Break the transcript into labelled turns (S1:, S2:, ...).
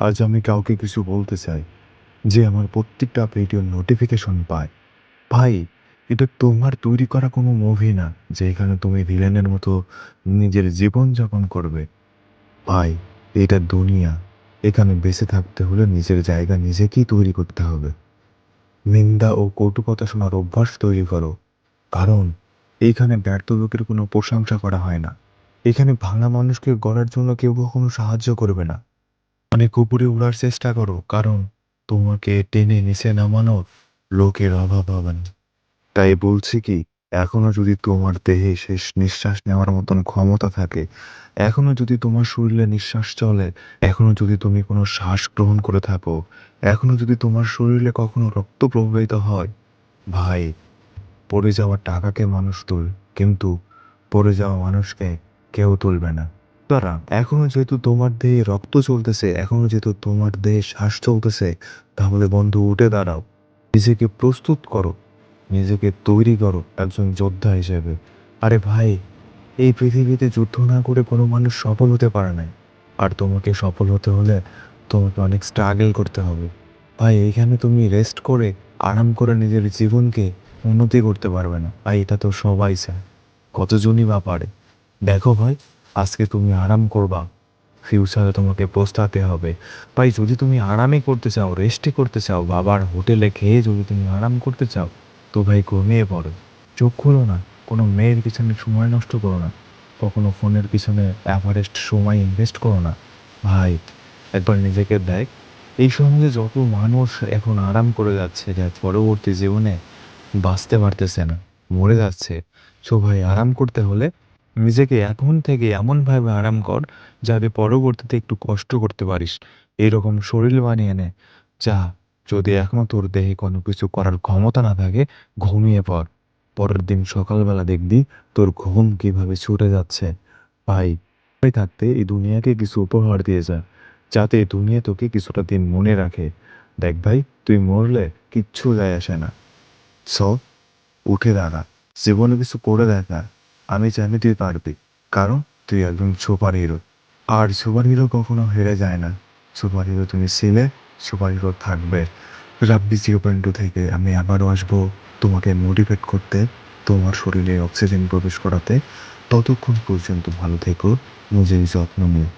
S1: আজ আমি কাউকে কিছু বলতে চাই যে আমার প্রত্যেকটা ভিডিওর নোটিফিকেশন পায়। ভাই, এটা তোমার তৈরি করা কোনো মুভি না যে এখানে তুমি ভিলেনের মতো নিজের জীবন যাপন করবে। ভাই, এটা দুনিয়া। এখানে বেঁচে থাকতে হলে নিজের জায়গা নিজেকেই তৈরি করতে হবে। নিন্দা ও কটু শোনার অভ্যাস তৈরি করো। কারণ এইখানে ব্যর্থ লোকের কোনো প্রশংসা করা হয় না। এখানে ভাঙা মানুষকে গড়ার জন্য কেউ কখনো সাহায্য করবে না। অনেক উপরে উড়ার চেষ্টা করো, কারণ তোমাকে টেনে নিচে নামানোর লোকের অভাব হবে না। তাই বলছি কি, এখনও যদি তোমার দেহে শেষ নিঃশ্বাস নেওয়ার মতন ক্ষমতা থাকে, এখনও যদি তোমার শরীরে নিঃশ্বাস চলে, এখনও যদি তুমি কোনো শ্বাস গ্রহণ করে থাকো, এখনও যদি তোমার শরীরে কখনো রক্ত প্রবাহিত হয়, ভাই, পড়ে যাওয়া টাকাকে মানুষ তুল, কিন্তু পড়ে যাওয়া মানুষকে কেউ তুলবে না। তারা এখনও যেহেতু তোমার দেহে রক্ত চলতেছে, এখনও যেহেতু তোমার দেহে শ্বাস চলতেছে, তাহলে বন্ধু, উঠে দাঁড়াও। নিজেকে প্রস্তুত করো, নিজেকে তৈরি করো একজন যোদ্ধা হিসেবে। আরে ভাই, এই পৃথিবীতে যুদ্ধ না করে কোনো মানুষ সফল হতে পারে না আর তোমাকে সফল হতে হলে তোমাকে অনেক স্ট্রাগল করতে হবে। ভাই এইখানে তুমি রেস্ট করে, আরাম করে নিজের জীবনকে উন্নতি করতে পারবে না। ভাই, এটা তো সবাই চায়। কতজনই বা পারে। দেখো ভাই আজকে তুমি আরাম করবা। ফিউচারে তোমাকে পস্তাতে হবে। ভাই, যদি তুমি আরামে করতে চাও রেস্টই করতে চাও, বাবার হোটেলে খেয়ে যদি তুমি আরাম করতে চাও, তো ভাই ঘুমিয়ে পড়ো। চোখ খুলো না। কোনো মেয়ের পিছনে সময় নষ্ট করো না। কখনো ফোনের পিছনে অ্যাভারেস্ট সময় ইনভেস্ট করো না। ভাই, একবার নিজেকে দেখ। এই সমাজে যত মানুষ এখন আরাম করে যাচ্ছে যে পরবর্তী জীবনে বাঁচতে পারতেছে না, মরে যাচ্ছে। সো ভাই, আরাম করতে হলে নিজেকে এখন থেকে এমনভাবে আরাম কর যাতে পরবর্তীতে একটু কষ্ট করতে পারিস। এরকম শরীর বানিয়ে নে, যা যদি এখনও তোর দেহে কোনো কিছু করার ক্ষমতা না থাকে, ঘুমিয়ে পড়। পরের দিন সকালবেলা দেখবি তোর ঘুম কীভাবে ছুটে যাচ্ছে। ভাই থাকতে এই দুনিয়াকে কিছু উপহার দিয়ে যা, যাতে এই দুনিয়া তোকে কিছুটা দিন মনে রাখে। দেখ ভাই, তুই মরলে কিচ্ছু যায় আসে না। স উঠে দাঁড়া। জীবনে কিছু করে দেখা। আমি জানি তুই পারবি, কারণ তুই একজন সুপার হিরো। আর সুপার হিরো কখনো হেরে যায় না। সুপার হিরো তুমি ছিলে, সুপার হিরো থাকবে। রাব্বি জিরো পয়েন্ট টু থেকে আমি আবারও আসব তোমাকে মোটিভেট করতে, তোমার শরীরে অক্সিজেন প্রবেশ করাতে। ততক্ষণ পর্যন্ত ভালো থেকো, নিজের যত্ন নিও।